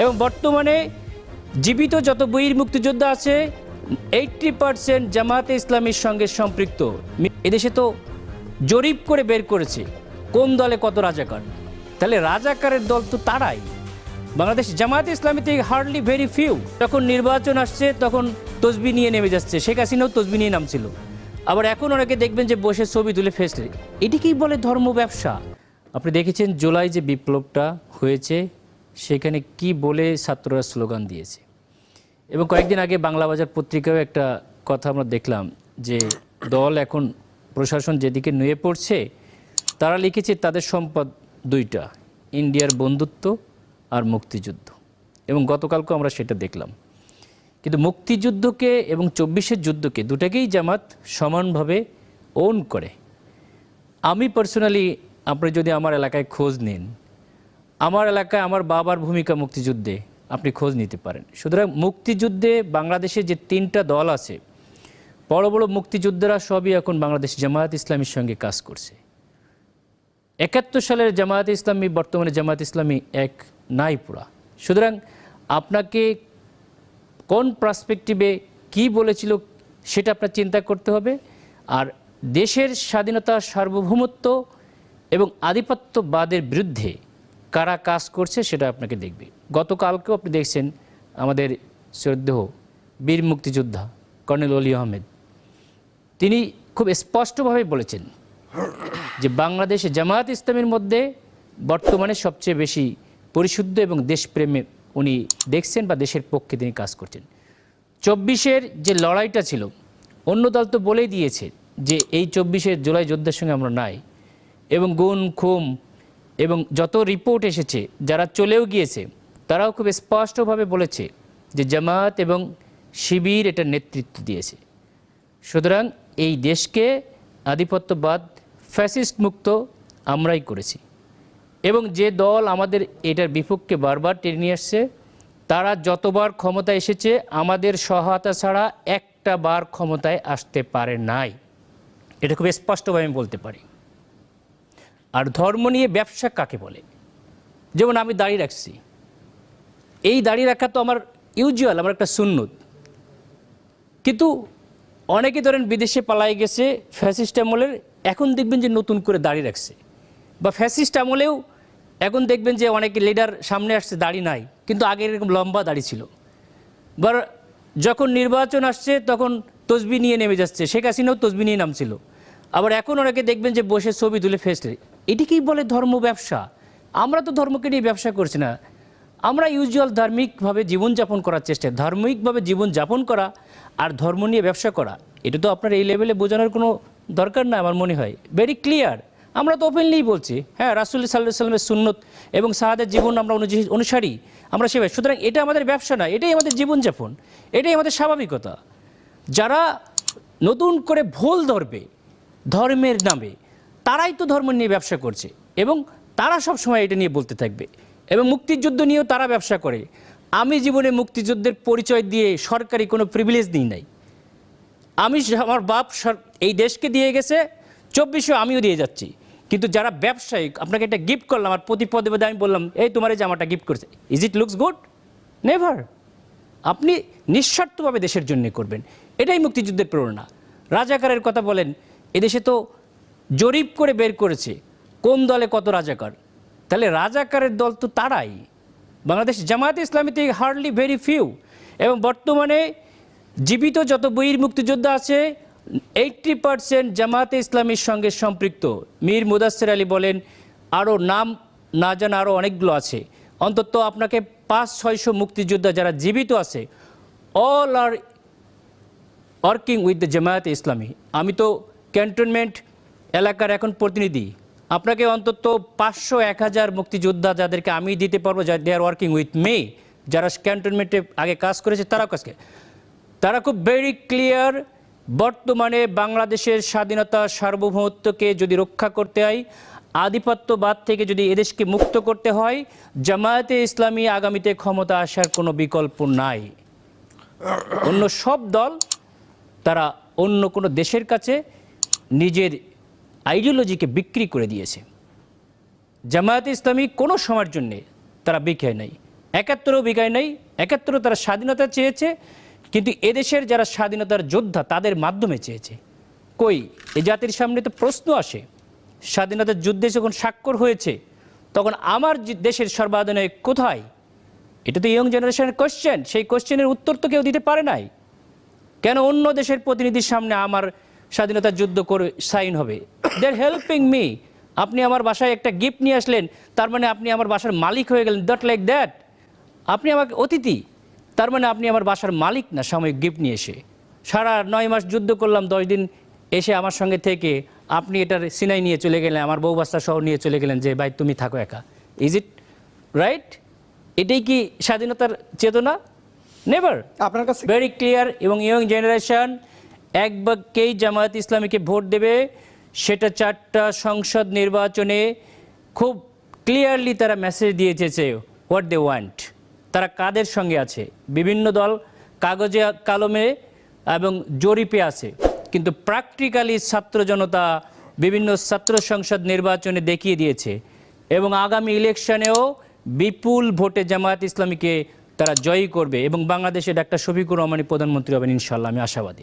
এবং বর্তমানে জীবিত যত বীর মুক্তিযোদ্ধা আছে এইট্টি পার্সেন্ট জামায়াতে ইসলামীর সঙ্গে সম্পৃক্ত। এদেশে তো জরিপ করে বের করেছে, কোন দলে কত রাজাকার? তাহলে রাজাকারের দল তো তারাই। বাংলাদেশ জামায়াতে ইসলামীতে হার্ডলি ভেরি ফিউ যখন নির্বাচন আসছে, তখন তসবি নিয়ে নেমে যাচ্ছে। শেখ হাসিনাও তসবি নিয়ে নামছিল। আবার এখন অনেকে দেখবেন যে বসে ছবি তুলে ফেসলে। এটিকেই বলে ধর্ম ব্যবসা আপনি দেখেছেন জুলাই যে বিপ্লবটা হয়েছে সেখানে কি বলে ছাত্ররা স্লোগান দিয়েছে। এবং কয়েকদিন আগে বাংলা বাজার পত্রিকায় একটা কথা আমরা দেখলাম যে দল এখন প্রশাসন যেদিকে নুয়ে পড়ছে, তারা লিখেছে তাদের সম্পদ দুইটা, ইন্ডিয়ার বন্ধুত্ব আর মুক্তিযুদ্ধ। এবং গতকালকেও আমরা সেটা দেখলাম। কিন্তু মুক্তিযুদ্ধকে এবং চব্বিশের যুদ্ধকে দুটাকেই জামাত সমানভাবে ওন করে। আমি পার্সোনালি আপনি যদি আমার এলাকায় খোঁজ নিন আমার এলাকায় আমার বাবার ভূমিকা মুক্তিযুদ্ধে আপনি খোঁজ নিতে পারেন। সুতরাং মুক্তিযুদ্ধে বাংলাদেশে যে তিনটা দল আছে, বড় বড় মুক্তিযোদ্ধারা সবই এখন বাংলাদেশ জামায়াত ইসলামীর সঙ্গে কাজ করছে। একাত্তর সালের জামায়াত ইসলামী, বর্তমানে জামায়াত ইসলামী এক, নাই পুরা। সুতরাং আপনাকে কোন পার্সপেক্টিভে কি বলেছিল সেটা আপনার চিন্তা করতে হবে। আর দেশের স্বাধীনতা সার্বভৌমত্ব এবং আধিপত্যবাদের বিরুদ্ধে কারা কাজ করছে সেটা আপনাকে দেখবে। গতকালকেও আপনি দেখছেন আমাদের শ্রদ্ধেয় বীর মুক্তিযোদ্ধা কর্নেল অলি আহমেদ। তিনি খুব স্পষ্টভাবে বলেছেন যে বাংলাদেশে জামায়াত ইসলামের মধ্যে বর্তমানে সবচেয়ে বেশি পরিশুদ্ধ এবং দেশপ্রেমে উনি দেখছেন বা দেশের পক্ষে তিনি কাজ করছেন। চব্বিশের যে লড়াইটা ছিল, অন্য দল তো বলেই দিয়েছে যে এই চব্বিশের জুলাই যোদ্ধার সঙ্গে আমরা নাই এবং গুণ, খুম এবং যত রিপোর্ট এসেছে, যারা চলেও গিয়েছে, তারাও খুব স্পষ্টভাবে বলেছে যে জামায়াত এবং শিবির এটা নেতৃত্ব দিয়েছে। সুতরাং এই দেশকে আধিপত্যবাদ ফ্যাসিস্ট মুক্ত আমরাই করেছি। এবং যে দল আমাদের এটার বিপক্ষে বারবার টেনে নিয়ে আসছে, তারা যতবার ক্ষমতায় এসেছে, আমাদের সহায়তা ছাড়া একটা বার ক্ষমতায় আসতে পারে নাই। এটা খুব স্পষ্টভাবে আমি বলতে পারি। আর ধর্ম নিয়ে ব্যবসা কাকে বলে? যেমন আমি দাড়ি রাখছি। এই দাড়ি রাখা তো আমার ইউজুয়াল, আমার একটা সুন্নত। কিন্তু অনেকে ধরেন বিদেশে পালাই গেছে, ফ্যাসিস্ট আমলের, এখন দেখবেন যে নতুন করে দাড়ি রাখছে। বা ফ্যাসিস্ট আমলেও এখন দেখবেন যে অনেকে লিডার সামনে আসছে, দাড়ি নাই, কিন্তু আগে এরকম লম্বা দাড়ি ছিল। বা যখন নির্বাচন আসছে, তখন তসবি নিয়ে নেমে যাচ্ছে, শেখ হাসিনাও তসবি নিয়ে নামছিল। আবার এখন অনেকে দেখবেন যে বসে ছবি তুলে ফেসলে এটিকেই বলে ধর্ম ব্যবসা। আমরা তো ধর্মকে নিয়ে ব্যবসা করছি না। আমরা ইউজুয়াল ধার্মিকভাবে জীবনযাপন করার চেষ্টা, ধার্মিকভাবে জীবনযাপন করা আর ধর্ম নিয়ে ব্যবসা করা। এটা তো আপনার এই লেভেলে বোঝানোর কোনো দরকার না আমার মনে হয়। ভেরি ক্লিয়ার আমরা তো ওপেনলিই বলছি হ্যাঁ রাসুল সাল্লাহ সাল্লামের সুন্নত এবং সাহাদের জীবন আমরা অনুসারী। আমরা সেভাবে, সুতরাং এটা আমাদের ব্যবসা না, এটাই আমাদের জীবনযাপন, এটাই আমাদের স্বাভাবিকতা। যারা নতুন করে ভুল ধরবে ধর্মের নামে তারাই তো ধর্ম নিয়ে ব্যবসা করছে এবং তারা সব সময় এটা নিয়ে বলতে থাকবে এবং মুক্তিযুদ্ধ নিয়েও তারা ব্যবসা করে। আমি জীবনে মুক্তিযুদ্ধের পরিচয় দিয়ে সরকারি কোনো প্রিভিলেজ দিই নাই। আমি আমার বাপ এই দেশকে দিয়ে গেছে চব্বিশে আমিও দিয়ে যাচ্ছি। কিন্তু যারা ব্যবসায়িক, আপনাকে একটা গিফট করলাম, আর প্রতি পদে পদে আমি বললাম, এই তোমার এই জামাটা গিফট করছে। Is it looks good never আপনি নিঃস্বার্থভাবে দেশের জন্য করবেন। এটাই মুক্তিযুদ্ধের প্রেরণা। রাজাকারের কথা বলেন, এদেশে তো জরিপ করে বের করেছে, কোন দলে কত রাজাকার? তাহলে রাজাকারের দল তো তারাই। বাংলাদেশ জামায়াতে ইসলামীতে হার্ডলি ভেরি ফিউ এবং বর্তমানে জীবিত যত বীর মুক্তিযোদ্ধা আছে এইটটি পার্সেন্ট জামায়াতে ইসলামীর সঙ্গে সম্পৃক্ত। মীর মুদাসের আলী বলেন, আরও নাম না জানা আরও অনেকগুলো আছে। অন্তত আপনাকে পাঁচ ছয়শো মুক্তিযোদ্ধা যারা জীবিত আছে all are working with the Jamaat Islami. আমি তো ক্যান্টনমেন্ট এলাকার এখন প্রতিনিধি, আপনাকে অন্তত পাঁচশো এক হাজার মুক্তিযোদ্ধা যাদেরকে আমি দিতে পারব, যা দে আর ওয়ার্কিং উইথ মে যারা ক্যান্টনমেন্টে আগে কাজ করেছে, তারাও কাজ করে। তারা খুব ভেরি ক্লিয়ার বর্তমানে বাংলাদেশের স্বাধীনতা সার্বভৌমত্বকে যদি রক্ষা করতে হয়, আধিপত্যবাদ থেকে যদি এদেশকে মুক্ত করতে হয়, জামায়াতে ইসলামী আগামীতে ক্ষমতা আসার কোনো বিকল্প নাই। অন্য সব দল তারা অন্য কোনো দেশের কাছে নিজের আইডিওলজিকে বিক্রি করে দিয়েছে। জামায়াতে ইসলামী কোনো সময়ের জন্যে তারা বিক্রি নাই। একাত্তরও বিকায় নেই, একাত্তরও তারা স্বাধীনতা চেয়েছে, কিন্তু এদেশের যারা স্বাধীনতার যোদ্ধা তাদের মাধ্যমে চেয়েছে। কই? এ জাতির সামনে তো প্রশ্ন আসে। স্বাধীনতার যুদ্ধে যখন স্বাক্ষর হয়েছে, তখন আমার দেশের সর্বাধিনায়ক কোথায়? এটা তো ইয়ং জেনারেশনের কোশ্চেন সেই কোশ্চেনের উত্তর তো কেউ দিতে পারে নাই। কেন অন্য দেশের প্রতিনিধির সামনে আমার স্বাধীনতা যুদ্ধ করে সাইন হবে। দে হেল্পিং মি আপনি আমার বাসায় একটা গিফট নিয়ে আসলেন তার মানে আপনি আমার বাসার মালিক হয়ে গেলেন। দ্যাট লাইক দ্যাট আপনি আমাকে অতিথি তার মানে আপনি আমার বাসার মালিক না সাময়িক গিফট নিয়ে এসে। সারা নয় মাস যুদ্ধ করলাম দশ দিন এসে আমার সঙ্গে থেকে আপনি এটার সিনাই নিয়ে চলে গেলেন আমার বউ বাচ্চা সহ নিয়ে চলে গেলেন যে ভাই তুমি থাকো একা। ইজ ইট রাইট এটাই কি স্বাধীনতার চেতনা? নেভার আপনার কাছে ভেরি ক্লিয়ার এবং ইয়ং জেনারেশন এক বাক্যেই জামায়াত ইসলামীকে ভোট দেবে, সেটা চারটা সংসদ নির্বাচনে খুব ক্লিয়ারলি তারা মেসেজ দিয়েছে হোয়াট দে ওয়ান্ট তারা কাদের সঙ্গে আছে? বিভিন্ন দল কাগজে কালমে এবং জরিপে আছে। কিন্তু প্র্যাকটিক্যালি ছাত্র জনতা বিভিন্ন ছাত্র সংসদ নির্বাচনে দেখিয়ে দিয়েছে। এবং আগামী ইলেকশনেও বিপুল ভোটে জামায়াত ইসলামীকে তারা জয়ী করবে। এবং বাংলাদেশে ডাক্তার শফিকুর রহমানী প্রধানমন্ত্রী হবেন ইনশাল্লাহ আমি আশাবাদী।